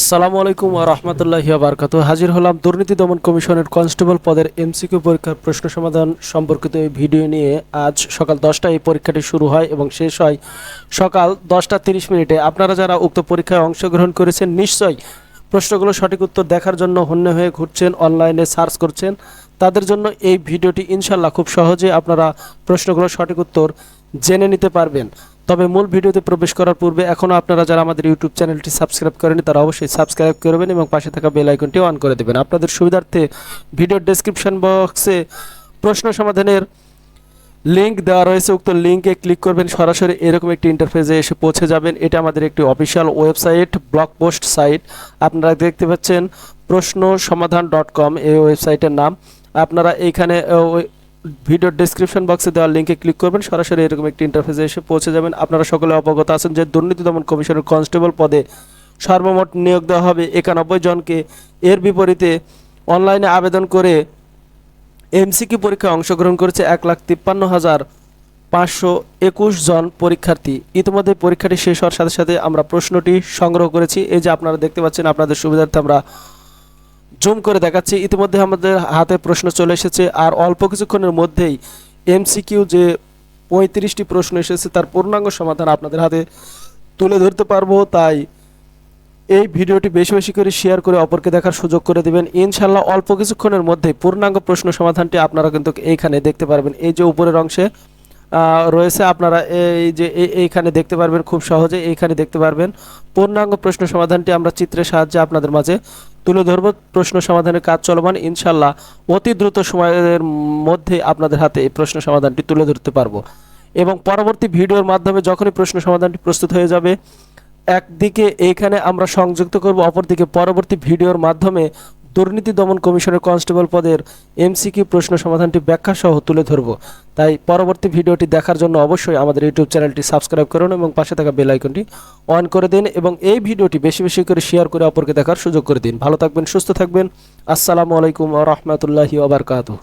আসসালামু আলাইকুম রহমতুল্লাহি বারকাত হাজির হলাম দুর্নীতি দমন কমিশনের কনস্টেবল পদের এমসিকিউ পরীক্ষার প্রশ্ন সমাধান সম্পর্কিত এই ভিডিও নিয়ে আজ সকাল দশটায় এই পরীক্ষাটি শুরু হয় এবং শেষ হয় সকাল দশটা তিরিশ মিনিটে। আপনারা যারা উক্ত পরীক্ষায় অংশগ্রহণ করেছেন, নিশ্চয়ই প্রশ্নগুলো সঠিক উত্তর দেখার জন্য হন্যে হয়ে ঘুরছেন অনলাইনে সার্চ করছেন। তাদের জন্য এই ভিডিওটি ইনশাল্লাহ খুব সহজে আপনারা প্রশ্নগুলো সঠিক উত্তর জেনে নিতে পারবেন। তবে মূল ভিডিওতে প্রবেশ করার পূর্বে এখনও আপনারা যারা আমাদের ইউটিউব চ্যানেলটি সাবস্ক্রাইব করেনি তারা অবশ্যই সাবস্ক্রাইব করবেন এবং পাশে থাকা বেল আইকনটি অন করে দেবেন। আপনাদের সুবিধার্থে ভিডিওর ডেসক্রিপশন বক্সে প্রশ্ন সমাধানের লিংক দেওয়া রয়েছে, উক্ত লিঙ্কে ক্লিক করবেন, সরাসরি এরকম একটি ইন্টারফেসে এসে পৌঁছে যাবেন। এটা আমাদের একটি official website blog post site আপনারা দেখতে পাচ্ছেন প্রশ্ন সমাধান ডট কম এই ওয়েবসাইটের নাম। আপনারা এইখানে ভিডিওর ডেসক্রিপশন বক্সে দেওয়া লিঙ্কে ক্লিক করবেন, সরাসরি এরকম একটি ইন্টারফেসে এসে পৌঁছে যাবেন। আপনারা সকলে অবগত আছেন যে দুর্নীতি দমন কমিশনের কনস্টেবল পদে সর্বমোট নিয়োগ দেওয়া হবে একানব্বই জনকে। এর বিপরীতে অনলাইনে আবেদন করে এমসিকিউ পরীক্ষায় অংশগ্রহণ করেছে এক লাখ তিপ্পান্ন হাজার পাঁচশো একুশ জন পরীক্ষার্থী। ইতিমধ্যে পরীক্ষাটি শেষ হওয়ার সাথে সাথে আমরা প্রশ্নটি সংগ্রহ করেছি। এই যে আপনারা দেখতে পাচ্ছেন, আপনাদের সুবিধার্থে আমরা জুম করে দেখাচ্ছি। ইতিমধ্যে আমাদের হাতে প্রশ্ন চলে এসেছে, আর অল্প কিছুক্ষণের মধ্যেই এমসিকিউ যে পঁয়ত্রিশটি প্রশ্ন এসেছে, তার পূর্ণাঙ্গ সমাধান আপনাদের হাতে তুলে ধরতে পারব। তাই এই ভিডিওটি বেশি বেশি করে শেয়ার করে অপরকে দেখার সুযোগ করে দেবেন। ইনশাল্লাহ অল্প কিছুক্ষণের মধ্যে পূর্ণাঙ্গ প্রশ্ন সমাধানটি আপনারা কিন্তু এইখানে দেখতে পারবেন। এই যে উপরের অংশে রয়েছে আপনারা এই যে এই- এইখানে দেখতে পারবেন খুব সহজে, এইখানে দেখতে পারবেন। পূর্ণাঙ্গ প্রশ্ন সমাধানটি আমরা চিত্রের সাহায্যে আপনাদের মাঝে তুলে ধরব। প্রশ্ন সমাধানের কাজ চলমান। ইনশাল্লাহ অতি দ্রুত সময়ের মধ্যে আপনাদের হাতে এই প্রশ্ন সমাধানটি তুলে ধরতে পারব। এবং পরবর্তী ভিডিওর মাধ্যমে যখনই প্রশ্ন সমাধানটি প্রস্তুত হয়ে যাবে একদিকে এইখানে আমরা সংযুক্ত করব, অপরদিকে পরবর্তী ভিডিওর মাধ্যমে দুর্নীতি দমন কমিশনের কনস্টেবল পদের এমসিকিউ প্রশ্ন সমাধানটি ব্যাখ্যা সহ তুলে ধরব। তাই পরবর্তী ভিডিওটি দেখার জন্য অবশ্যই আমাদের ইউটিউব চ্যানেলটি সাবস্ক্রাইব করুন এবং পাশে থাকা বেল আইকনটি অন করে দিন এবং এই ভিডিওটি বেশি বেশি করে শেয়ার করে অপরকে দেখার সুযোগ করে দিন। ভালো থাকবেন, সুস্থ থাকবেন। আসসালামু আলাইকুম রহমতুল্লাহি ওবরকাতুহ